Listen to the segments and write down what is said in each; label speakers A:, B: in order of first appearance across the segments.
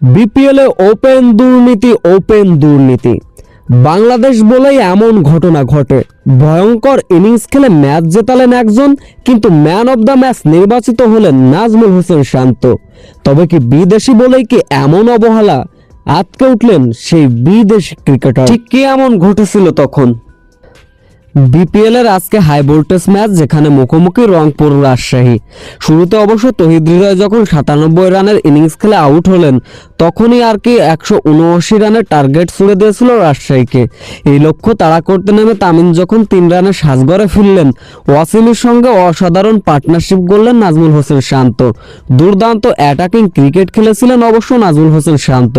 A: বিপিএলে ওপেন দুর্নীতি ওপেন দুর্নীতি। বাংলাদেশ বলেই এমন ঘটনা ঘটে। ভয়ঙ্কর ইনিংস খেলে ম্যাচ জেতালেন একজন, কিন্তু ম্যান অব দ্য ম্যাচ নির্বাচিত হলেন নাজমুল হোসেন শান্ত। তবে কি বিদেশি বলেই কি এমন অবহেলা? আটকে উঠলেন সেই বিদেশি ক্রিকেটার। ঠিক কি এমন ঘটেছিল তখন? বিপিএল এর আজকে হাই ভোল্টেজ ম্যাচ যেখানে মুখোমুখি রংপুর রাজশাহী। শুরুতে অবশ্য তহিদ হৃদয় যখন সাতানব্বই রানের ইনিংস খেলে আউট হলেন, তখনই আর কি একশো উনআশি রানের টার্গেট ছুড়ে দিয়েছিল রাজশাহীকে। এই লক্ষ্য তাড়া করতে নেমে তামিম যখন তিন রানে সাজগড়ে ফিরলেন ওয়াসিমের সঙ্গে অসাধারণ পার্টনারশিপ করলেন নাজমুল হোসেন শান্ত। দুর্দান্ত অ্যাটাকিং ক্রিকেট খেলেছিলেন অবশ্য নাজমুল হোসেন শান্ত।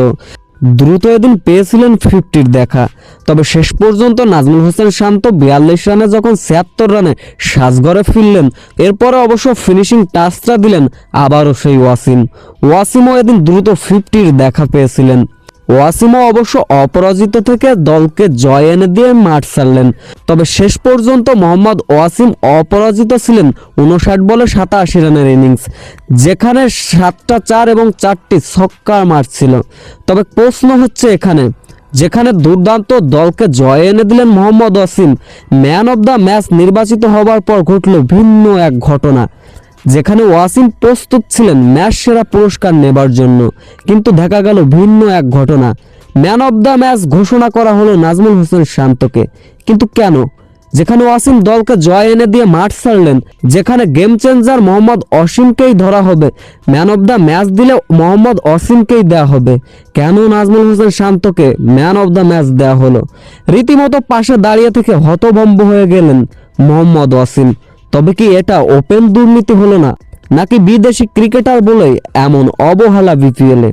A: দ্রুত এদিন পেয়েছিলেন ফিফটির দেখা। তবে শেষ পর্যন্ত নাজমুল হোসেন শান্ত বিয়াল্লিশ রানে যখন ছিয়াত্তর রানে সাজঘরে ফিরলেন, এরপরে অবশ্য ফিনিশিং টাচটা দিলেন আবারও সেই ওয়াসিম। ওয়াসিমও এদিন দ্রুত ফিফটির দেখা পেয়েছিলেন। ওয়াসিমও অবশ্য অপরাজিত থেকে দলকে জয় এনে দিয়ে মাঠ ছাড়লেন। তবে শেষ পর্যন্ত মোহাম্মদ ওয়াসিম অপরাজিত ছিলেন উনষাট বলে সাতাশি রানের ইনিংস, যেখানে সাতটা চার এবং চারটি ছক্কার মার ছিল তবে প্রশ্ন হচ্ছে এখানে, যেখানে দুর্দান্ত দলকে জয় এনে দিলেন Mohammad Wasim, man of the match নির্বাচিত হবার পর ঘটল ভিন্ন এক ঘটনা। যেখানে ওয়াসিম প্রস্তুত ছিলেন ম্যাচ সেরা পুরস্কার নেবার জন্য। কিন্তু দেখা গেল ভিন্ন এক ঘটনা। ম্যান অব দ্য ম্যাচ ঘোষণা করা হলো নাজমুল হোসেন শান্তকে। কিন্তু কেন? যেখানে ওয়াসিম দলকে জয় এনে দিয়ে মাঠ ছাড়লেন, যেখানে গেম চেঞ্জার মোহাম্মদ অসীমকেই ধরা হবে, ম্যান অব দ্য ম্যাচ দিলে মোহাম্মদ অসীমকেই দেওয়া হবে। কেন নাজমুল হোসেন শান্তকে ম্যান অব দ্য ম্যাচ দেওয়া হলো? রীতিমতো পাশে দাঁড়িয়ে থেকে হতভম্ব হয়ে গেলেন মোহাম্মদ ওয়াসিম। তবে কি এটা ওপেন দুর্নীতি হলো না? নাকি বিদেশি ক্রিকেটার বলেই এমন অবহেলা বিপিএলে?